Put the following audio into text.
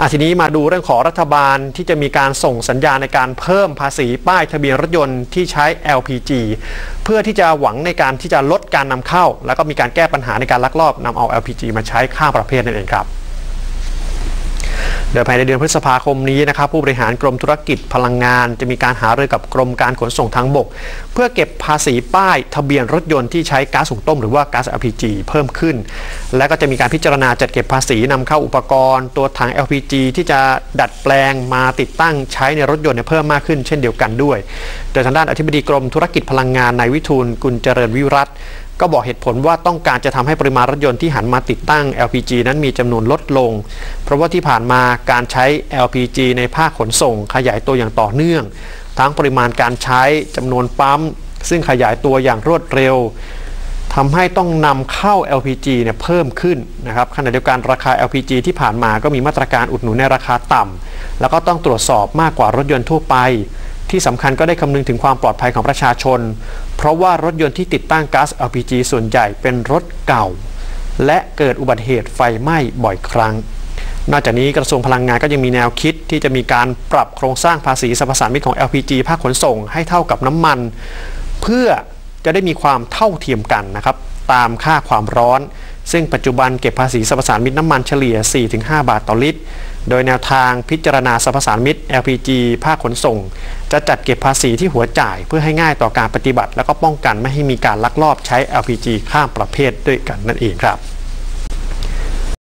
อาทีนี้มาดูเรื่องของรัฐบาลที่จะมีการส่งสัญญาในการเพิ่มภาษีป้ายทะเบียนรถยนต์ที่ใช้ LPG เพื่อที่จะหวังในการที่จะลดการนำเข้า แล้วก็มีการแก้ปัญหาในการลักลอบนำเอา LPG มาใช้ข้ามประเภทนั่นเองครับ โดยภายในเดือนพฤษภาคมนี้นะครับผู้บริหารกรมธุรกิจพลังงาน จะมีการหารือกับกรมการขนส่งทางบก เพื่อเก็บภาษีป้ายทะเบียนรถยนต์ที่ใช้ก๊าซหุงต้มหรือว่าก๊าซ LPG เพิ่มขึ้น และก็จะมีการพิจารณาจัดเก็บภาษีนำเข้าอุปกรณ์ ตัวถัง LPG ที่จะดัดแปลงมาติดตั้งใช้ในรถยนต์เนี่ยเพิ่มมากขึ้นเช่นเดียวกันด้วย โดยทางด้านอธิบดีกรมธุรกิจพลังงานนายวิทูลกุลเจริญวิรัตก็บอกเหตุผลว่าต้องการจะทำให้ปริมาณรถยนต์ที่หันมาติดตั้ง LPG นั้นมีจำนวนลดลง เพราะว่าที่ผ่านมาการใช้ LPG ในภาคขนส่ง ขยายตัวอย่างต่อเนื่อง ทั้งปริมาณการใช้จำนวนปั๊ม ซึ่งขยายตัวอย่างรวดเร็วทำให้ต้องนำเข้า LPG เนี่ยเพิ่มขึ้นนะครับขณะเดียวกันราคา LPG ที่ผ่านมาก็มีมาตรการอุดหนุนในราคาต่ำแล้วก็ต้องตรวจสอบมากกว่ารถยนต์ทั่วไป ที่สำคัญก็ได้คำนึงถึงความปลอดภัยของประชาชน เพราะว่ารถยนต์ที่ติดตั้งก๊าซ LPG ส่วนใหญ่เป็นรถเก่า และเกิดอุบัติเหตุไฟไหม้บ่อยครั้ง นอกจากนี้กระทรวงพลังงานก็ยังมีแนวคิดที่จะมีการปรับโครงสร้างภาษีสรรพสามิตของ LPG ภาคขนส่งให้เท่ากับน้ำมัน เพื่อจะได้มีความเท่าเทียมกันนะครับตามค่าความร้อน ซึ่งปัจจุบันเก็บภาษีสรรพสานมิตน้ำมันเฉลี่ย 4-5 บาทต่อลิตร โดยแนวทางพิจารณาสรรพสานมิต LPG ภาคขนส่ง จะจัดเก็บภาษีที่หัวจ่ายเพื่อให้ง่ายต่อการปฏิบัติ แล้วก็ป้องกันไม่ให้มีการลักลอบใช้ LPG ข้ามประเภทด้วยกันนั่นเองครับ